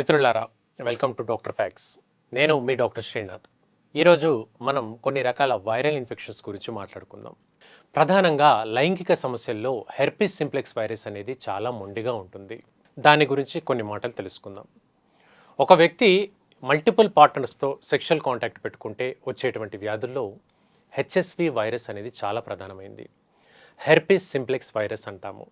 మిత్రులారా welcome to doctor fax నేను మీ doctor Srinath. ఈరోజు మనం కొన్ని రకాల వైరల్ ఇన్ఫెక్షన్స్ గురించి మాట్లాడుకుందాం. ప్రధానంగా లైంగిక సమస్యల్లో హెర్పిస్ సింప్లెక్స్ వైరస్ అనేది చాలా మొండిగా ఉంటుంది. దాని గురించి కొన్ని మాటలు తెలుసుకుందాం. ఒక వ్యక్తి మల్టిపుల్ పార్ట్నర్స్తో సెక్షువల్ కాంటాక్ట్ పెట్టుకుంటే వచ్చేటువంటి వ్యాధుల్లో హెచ్ఎస్వి వైరస్ అనేది చాలా ప్రధానమైంది. హెర్పిస్ సింప్లెక్స్ వైరస్ అంటాము.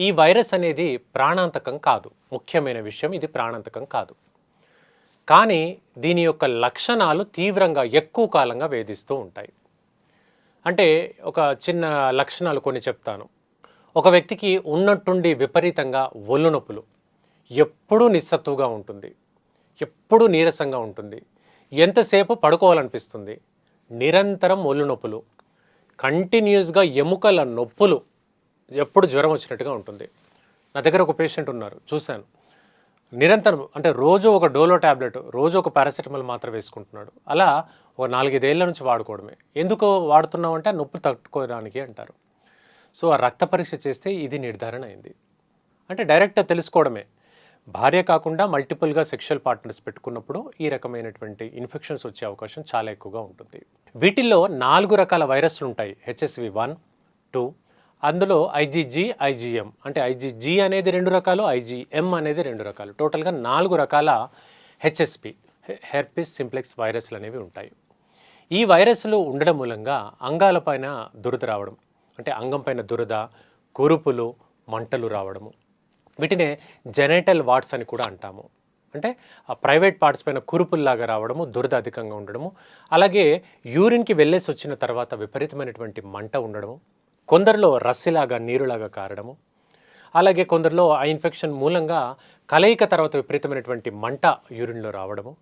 ఈ వైరస్ అనేది ప్రాణాంతకం కాదు. ముఖ్యమైన విషయం ఇది ప్రాణాంతకం కాదు. కానీ దీని యొక్క లక్షణాలు తీవ్రంగా ఎక్కువ కాలంగా వేధిస్తూ ఉంటాయి. అంటే ఒక చిన్న లక్షణాలు కొన్ని చెప్తాను. ఒక వ్యక్తికి ఉన్నట్టుండి విపరీతంగా ఒళ్ళు నొప్పులు. ఎప్పుడూ నిస్సత్తుగా ఉంటుంది. ఎప్పుడూ నీరసంగా ఉంటుంది. ఎంతసేపు పడుకోవాలనిపిస్తుంది? నిరంతరం ఒళ్ళు నొప్పులు. కంటిన్యూస్గా ఎముకల నొప్పులు. ఎప్పుడు జ్వరం వచ్చినట్టుగా ఉంటుంది. నా దగ్గర ఒక పేషెంట్ ఉన్నారు చూశాను. నిరంతరం అంటే రోజు ఒక డోలో ట్యాబ్లెట్ రోజు ఒక పారాసెటమాల్ మాత్రం వేసుకుంటున్నాడు. అలా ఒక నాలుగైదేళ్ళ నుంచి వాడుకోవడమే. ఎందుకు వాడుతున్నాం అంటే నొప్పి తట్టుకోవడానికి అంటారు. సో ఆ రక్త పరీక్ష చేస్తే ఇది నిర్ధారణ అయింది. అంటే డైరెక్ట్గా తెలుసుకోవడమే. భార్య కాకుండా మల్టిపుల్గా సెక్షువల్ పార్ట్నర్స్ పెట్టుకున్నప్పుడు ఈ రకమైనటువంటి ఇన్ఫెక్షన్స్ వచ్చే అవకాశం చాలా ఎక్కువగా ఉంటుంది. వీటిల్లో నాలుగు రకాల వైరస్లు ఉంటాయి హెచ్ఎస్వి వన్ టూ అందులో ఐజీజీ ఐజీఎం అంటే ఐజీజీ అనేది రెండు రకాలు ఐజీఎం అనేది రెండు రకాలు. టోటల్గా నాలుగు రకాల హెచ్ఎస్పి హెర్పిస్ సింప్లెక్స్ వైరస్లు అనేవి ఉంటాయి. ఈ వైరస్లు ఉండడం మూలంగా అంగాలపైన దురద రావడం అంటే అంగం పైన దురద కురుపులు మంటలు రావడము. వీటినే జెనైటల్ వాట్స్ అని కూడా అంటాము. అంటే ఆ ప్రైవేట్ పార్ట్స్ పైన కురుపుల్లాగా రావడము దురద అధికంగా ఉండడము. అలాగే యూరిన్కి వెళ్ళేసి వచ్చిన తర్వాత విపరీతమైనటువంటి మంట ఉండడము. కొందరిలో రస్సిలాగా నీరులాగా కారడము. అలాగే కొందరిలో ఆ ఇన్ఫెక్షన్ మూలంగా కలయిక తర్వాత విపరీతమైనటువంటి మంట యూరిన్లో రావడము.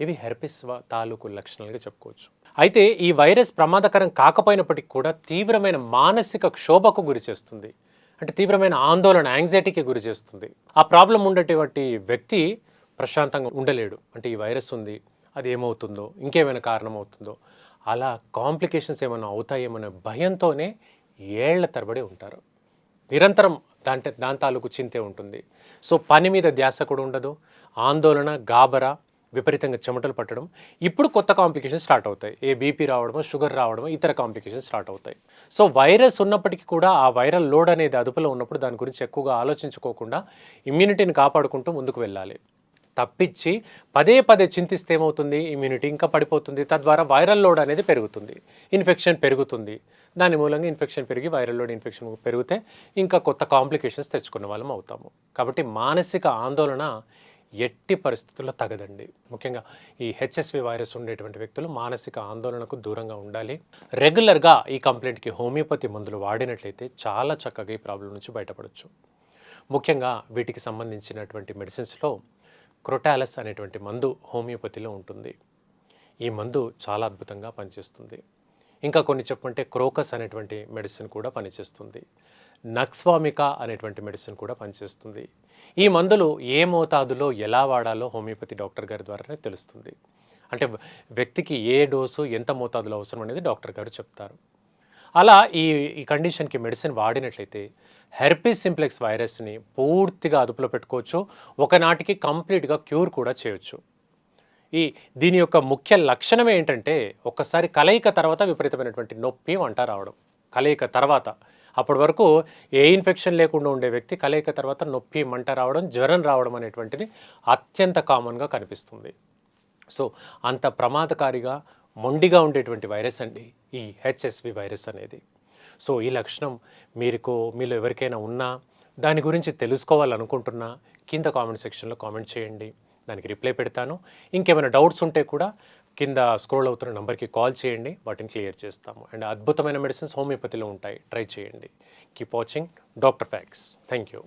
ఇవి హెర్పిస్ తాలూకు లక్షణాలుగా చెప్పుకోవచ్చు. అయితే ఈ వైరస్ ప్రమాదకరం కాకపోయినప్పటికీ కూడా తీవ్రమైన మానసిక క్షోభకు గురి చేస్తుంది. అంటే తీవ్రమైన ఆందోళన యాంగ్జైటీకి గురి చేస్తుంది. ఆ ప్రాబ్లం ఉండేటువంటి వ్యక్తి ప్రశాంతంగా ఉండలేడు. అంటే ఈ వైరస్ ఉంది అది ఏమవుతుందో ఇంకేమైనా కారణం అవుతుందో అలా కాంప్లికేషన్స్ ఏమైనా అవుతాయేమనే భయంతోనే ఏళ్ళ తరబడి ఉంటారు. నిరంతరం దాంట్లో దాని తాలూకు చింతే ఉంటుంది. సో పని మీద ధ్యాస కూడా ఉండదు. ఆందోళన గాబరా విపరీతంగా చెమటలు పట్టడం. ఇప్పుడు కొత్త కాంప్లికేషన్స్ స్టార్ట్ అవుతాయి. ఏ బీపీ రావడమో షుగర్ రావడమో ఇతర కాంప్లికేషన్స్ స్టార్ట్ అవుతాయి. సో వైరస్ ఉన్నప్పటికీ కూడా ఆ వైరల్ లోడ్ అనేది అదుపులో ఉన్నప్పుడు దాని గురించి ఎక్కువగా ఆలోచించుకోకుండా ఇమ్యూనిటీని కాపాడుకుంటూ ముందుకు వెళ్ళాలి. తప్పించి పదే పదే చింతిస్తే ఏమవుతుంది? ఇమ్యూనిటీ ఇంకా పడిపోతుంది. తద్వారా వైరల్ లోడ్ అనేది పెరుగుతుంది. ఇన్ఫెక్షన్ పెరుగుతుంది. దాని మూలంగా ఇన్ఫెక్షన్ పెరిగి వైరల్ లోడ్ ఇన్ఫెక్షన్ పెరిగితే ఇంకా కొత్త కాంప్లికేషన్స్ తెచ్చుకున్న వాళ్ళం అవుతాము. కాబట్టి మానసిక ఆందోళన ఎట్టి పరిస్థితుల్లో తగదండి. ముఖ్యంగా ఈ హెచ్ఎస్వి వైరస్ ఉండేటువంటి వ్యక్తులు మానసిక ఆందోళనకు దూరంగా ఉండాలి. రెగ్యులర్గా ఈ కంప్లైంట్కి హోమియోపతి మందులు వాడినట్లయితే చాలా చక్కగా ఈ ప్రాబ్లం నుంచి బయటపడవచ్చు ముఖ్యంగా వీటికి సంబంధించినటువంటి మెడిసిన్స్లో క్రొటాలస్ అనేటువంటి మందు హోమియోపతిలో ఉంటుంది. ఈ మందు చాలా అద్భుతంగా పనిచేస్తుంది. ఇంకా కొన్ని చెప్పుకుంటే క్రోకస్ అనేటువంటి మెడిసిన్ కూడా పనిచేస్తుంది. నక్స్వామిక అనేటువంటి మెడిసిన్ కూడా పనిచేస్తుంది. ఈ మందులు ఏ మోతాదులో ఎలా వాడాలో హోమియోపతి డాక్టర్ గారి ద్వారానే తెలుస్తుంది. అంటే వ్యక్తికి ఏ డోసు ఎంత మోతాదులో అవసరం అనేది డాక్టర్ గారు చెప్తారు. అలా ఈ ఈ కండిషన్కి మెడిసిన్ వాడినట్లయితే హెర్పీస్ సింప్లెక్స్ వైరస్ని పూర్తిగా అదుపులో పెట్టుకోవచ్చు. ఒకనాటికి కంప్లీట్గా క్యూర్ కూడా చేయొచ్చు. ఈ దీని యొక్క ముఖ్య లక్షణం ఏంటంటే ఒక్కసారి కలయిక తర్వాత విపరీతమైనటువంటి నొప్పి వంట రావడం. కలయిక తర్వాత. అప్పటి వరకు ఏ ఇన్ఫెక్షన్ లేకుండా ఉండే వ్యక్తి కలయిక తర్వాత నొప్పి మంట రావడం జ్వరం రావడం అనేటువంటిది అత్యంత కామన్గా కనిపిస్తుంది. సో అంత ప్రమాదకారిగా మొండిగా ఉండేటువంటి వైరస్ అండి ఈ హెచ్ఎస్వి వైరస్ అనేది. సో ఈ లక్షణం మీకు మీలో ఎవరికైనా ఉన్నా దాని గురించి తెలుసుకోవాలనుకుంటున్నా కింద కామెంట్ సెక్షన్లో కామెంట్ చేయండి. దానికి రిప్లై పెడతాను. ఇంకేమైనా డౌట్స్ ఉంటే కూడా కింద స్క్రోల్ అవుతున్న నెంబర్కి కాల్ చేయండి. వాటిని క్లియర్ చేస్తాము. అండ్ అద్భుతమైన మెడిసిన్స్ హోమియోపతిలో ఉంటాయి. ట్రై చేయండి. Keep watching. Doctor facts. Thank you.